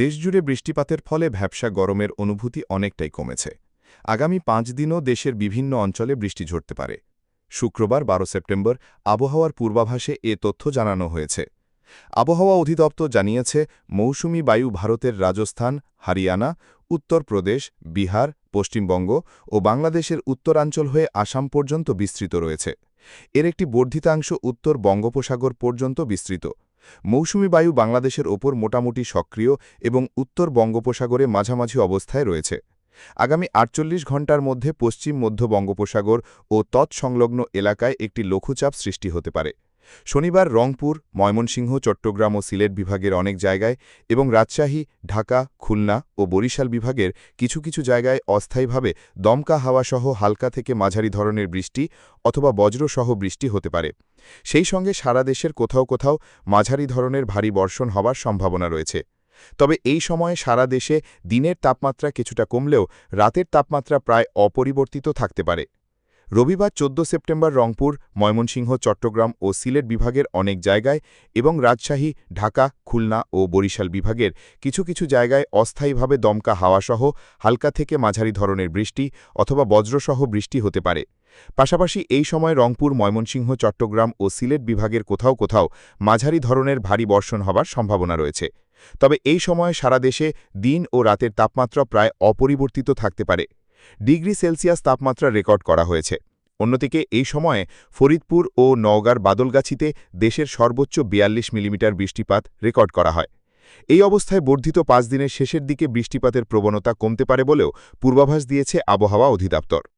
দেশজুড়ে বৃষ্টিপাতের ফলে ভ্যাবসা গরমের অনুভূতি অনেকটাই কমেছে। আগামী পাঁচ দিনও দেশের বিভিন্ন অঞ্চলে বৃষ্টি ঝরতে পারে। শুক্রবার বারো সেপ্টেম্বর আবহাওয়ার পূর্বাভাসে এ তথ্য জানানো হয়েছে। আবহাওয়া অধিদপ্তর জানিয়েছে, মৌসুমি বায়ু ভারতের রাজস্থান, হারিয়ানা, উত্তরপ্রদেশ, বিহার, পশ্চিমবঙ্গ ও বাংলাদেশের উত্তরাঞ্চল হয়ে আসাম পর্যন্ত বিস্তৃত রয়েছে। এর একটি বর্ধিতাংশ উত্তর বঙ্গোপসাগর পর্যন্ত বিস্তৃত। মৌসুমি বায়ু বাংলাদেশের ওপর মোটামুটি সক্রিয় এবং উত্তর বঙ্গোপসাগরে মাঝামাঝি অবস্থায় রয়েছে। আগামী আটচল্লিশ ঘণ্টার মধ্যে পশ্চিম মধ্য বঙ্গোপসাগর ও তৎসংলগ্ন এলাকায় একটি লঘুচাপ সৃষ্টি হতে পারে। শনিবার রংপুর, ময়মনসিংহ, চট্টগ্রাম ও সিলেট বিভাগের অনেক জায়গায় এবং রাজশাহী, ঢাকা, খুলনা ও বরিশাল বিভাগের কিছু কিছু জায়গায় অস্থায়ীভাবে দমকা হাওয়াসহ হালকা থেকে মাঝারি ধরনের বৃষ্টি অথবা বজ্রসহ বৃষ্টি হতে পারে। সেই সঙ্গে সারা দেশের কোথাও কোথাও মাঝারি ধরনের ভারী বর্ষণ হবার সম্ভাবনা রয়েছে। তবে এই সময়ে সারা দেশে দিনের তাপমাত্রা কিছুটা কমলেও রাতের তাপমাত্রা প্রায় অপরিবর্তিত থাকতে পারে। রবিবার ১৪ সেপ্টেম্বর রংপুর, ময়মনসিংহ, চট্টগ্রাম ও সিলেট বিভাগের অনেক জায়গায় এবং রাজশাহী, ঢাকা, খুলনা ও বরিশাল বিভাগের কিছু কিছু জায়গায় অস্থায়ীভাবে দমকা হাওয়াসহ হালকা থেকে মাঝারি ধরনের বৃষ্টি অথবা বজ্রসহ বৃষ্টি হতে পারে। পাশাপাশি এই সময় রংপুর, ময়মনসিংহ, চট্টগ্রাম ও সিলেট বিভাগের কোথাও কোথাও মাঝারি ধরনের ভারী বর্ষণ হবার সম্ভাবনা রয়েছে। তবে এই সময়ে সারা দেশে দিন ও রাতের তাপমাত্রা প্রায় অপরিবর্তিত থাকতে পারে। ডিগ্রি সেলসিয়াস তাপমাত্রা রেকর্ড করা হয়েছে। অন্যদিকে, এই সময়ে ফরিদপুর ও নওগাঁর বাদলগাছিতে দেশের সর্বোচ্চ ৪২ মিলিমিটার বৃষ্টিপাত রেকর্ড করা হয়। এই অবস্থায় বর্ধিত পাঁচ দিনের শেষের দিকে বৃষ্টিপাতের প্রবণতা কমতে পারে বলেও পূর্বাভাস দিয়েছে আবহাওয়া অধিদপ্তর।